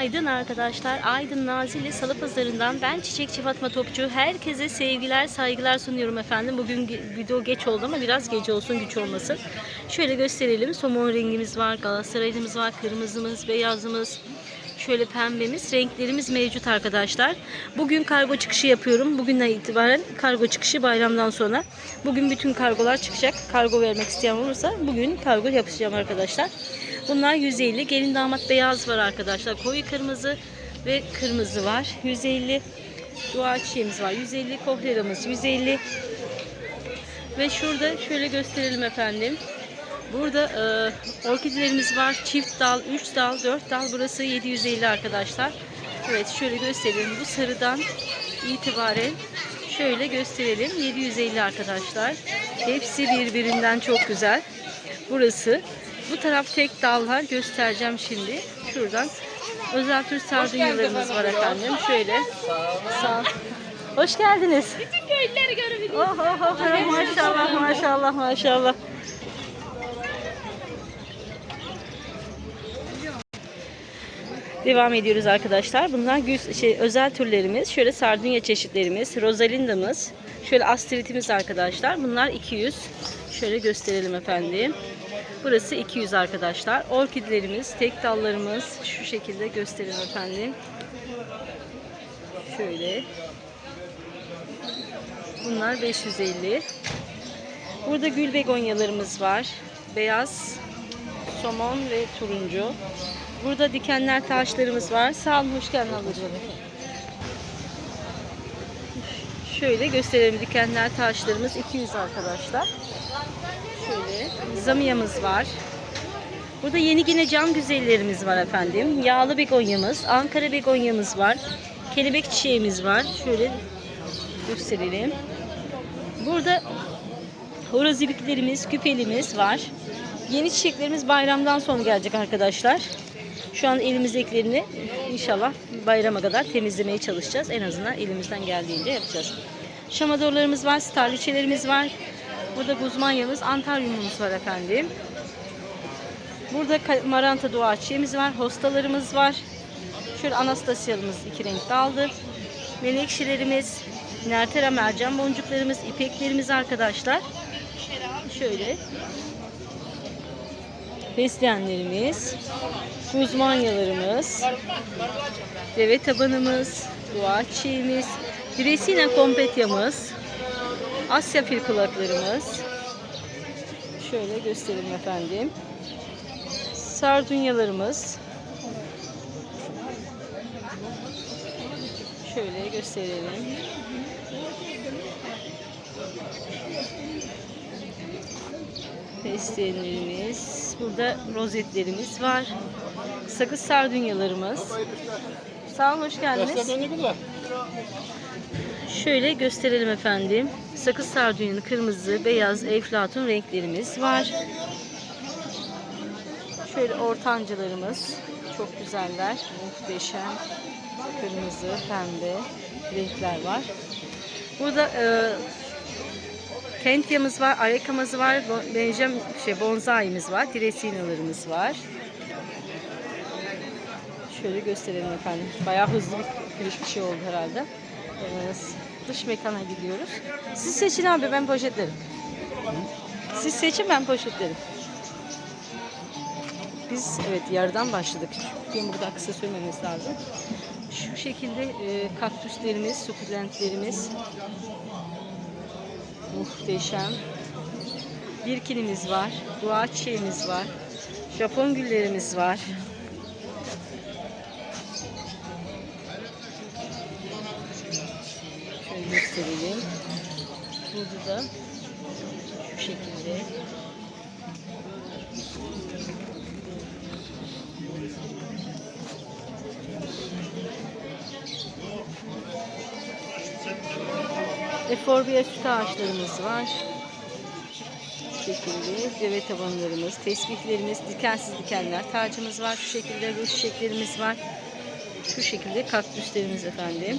Aydın arkadaşlar, Aydın Nazilli Salı Pazarı'ndan ben Çiçekçi Fatma Topçu. Herkese sevgiler, saygılar sunuyorum efendim. Bugün video geç oldu ama biraz gece olsun, güç olmasın. Şöyle gösterelim. Somon rengimiz var, Galatasaraylımız var, kırmızımız, beyazımız, şöyle pembemiz, renklerimiz mevcut arkadaşlar. Bugün kargo çıkışı yapıyorum. Bugünden itibaren kargo çıkışı bayramdan sonra. Bugün bütün kargolar çıkacak. Kargo vermek isteyen olursa bugün kargo yapacağım arkadaşlar. Bunlar 150. Gelin damat beyaz var arkadaşlar. Koyu kırmızı ve kırmızı var. 150. Dua çiçeğimiz var. 150. Kohleramız 150. Ve şurada şöyle gösterelim efendim. Burada e, orkidelerimiz var. Çift dal, 3 dal, 4 dal. Burası 750 arkadaşlar. Evet şöyle gösterelim. Bu sarıdan itibaren şöyle gösterelim. 750 arkadaşlar. Hepsi birbirinden çok güzel. Burası. Bu taraf tek dallar göstereceğim şimdi. Şuradan. Özel tür sardunyalarımız var efendim. Şöyle. Sağ Hoş geldiniz. Bütün köylüleri görebilirim. Oh, oh, oh, maşallah maşallah maşallah. Devam ediyoruz arkadaşlar. Bunlar güz- şey, özel türlerimiz. Şöyle sardunya çeşitlerimiz, rosalindamız, şöyle astritimiz arkadaşlar. Bunlar 200. Şöyle gösterelim efendim. Burası 200 arkadaşlar. Orkidelerimiz, tek dallarımız şu şekilde gösterelim efendim. Şöyle. Bunlar 550. Burada gül begonyalarımız var. Beyaz, somon ve turuncu. Burada dikenler taşlarımız var. Sağ olun, hoş geldin ablacığım. Şöyle gösterelim dikenler taşlarımız 200 arkadaşlar. Şöyle zamiyamız var. Burada yeni yine cam güzellerimiz var efendim. Yağlı begonyamız, Ankara begonyamız var. Kelebek çiçeğimiz var. Şöyle gösterelim. Burada horoziliklerimiz, küpelimiz var. Yeni çiçeklerimiz bayramdan sonra gelecek arkadaşlar. Şu an elimizdekilerini inşallah bayrama kadar temizlemeye çalışacağız. En azından elimizden geldiğince yapacağız. Şamadorlarımız var, starliçelerimiz var. Burada guzmanyamız, antaryumumuz var efendim. Burada maranta dua var, hostalarımız var. Şöyle anastasiyalımız iki renk daldır. Menekşelerimiz, nertera mercan boncuklarımız, ipeklerimiz arkadaşlar. Şöyle. Fesleğenlerimiz, kuzmanyalarımız, deve tabanımız, dua çiçeğimiz, Dresina kompetyamız, Asya fil kulaklarımız. Şöyle göstereyim efendim. Sardunyalarımız. Şöyle gösterelim. Fesleğenlerimiz. Burada rozetlerimiz var. Sakız sardunyalarımız. Sağ olun, hoş geldiniz. Şöyle gösterelim efendim. Sakız sardunyanın kırmızı, beyaz, eflatun renklerimiz var. Şöyle ortancılarımız. Çok güzeller. Muhteşem. Kırmızı, pembe renkler var. Burada e, Kentyamız var, arekamız var, benjem şey bonsaimiz var, tresinalarımız var. Şöyle gösterelim efendim. Bayağı hızlı bir giriş bir şey oldu herhalde. Ee, dış mekana gidiyoruz. Siz seçin abi ben poşetlerim. Siz seçin ben poşetlerim. Biz evet yarıdan başladık. Çünkü burada kısa sürmemiz lazım. Şu şekilde e, kaktüslerimiz, sukulentlerimiz muhteşem. Birkinimiz var, dua çiçeğimiz var, Japon güllerimiz var. Şöyle gösterelim. Burada da şu şekilde Eforbia süt ağaçlarımız var. Bu şekilde deve tabanlarımız, tesbihlerimiz, dikensiz dikenler, tacımız var. Şu şekilde ruj çiçeklerimiz var. Şu şekilde kaktüslerimiz efendim.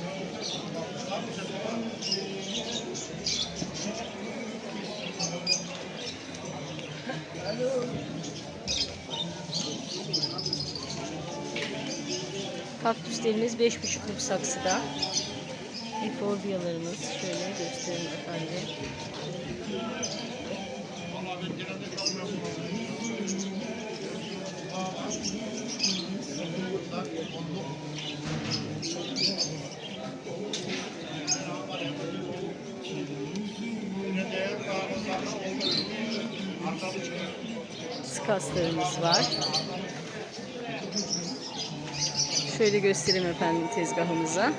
Kaktüslerimiz 5,5'luk saksıda. Eforbiyalarımız şöyle göstereyim efendim. Skaslarımız var. Şöyle göstereyim efendim tezgahımıza.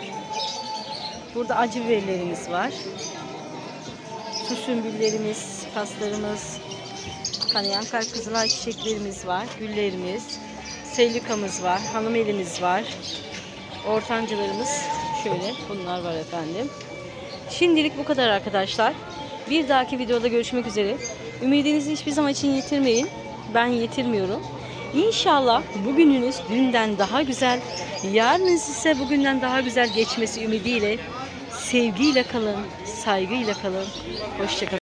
Burada acı biberlerimiz var. Su sümbüllerimiz, paslarımız, kanayan kar kızılay çiçeklerimiz var. Güllerimiz, selükamız var, hanım elimiz var. Ortancılarımız şöyle bunlar var efendim. Şimdilik bu kadar arkadaşlar. Bir dahaki videoda görüşmek üzere. Ümidinizi hiçbir zaman için yitirmeyin. Ben yitirmiyorum. İnşallah bugününüz dünden daha güzel, yarınız ise bugünden daha güzel geçmesi ümidiyle sevgiyle kalın, saygıyla kalın. Hoşçakalın.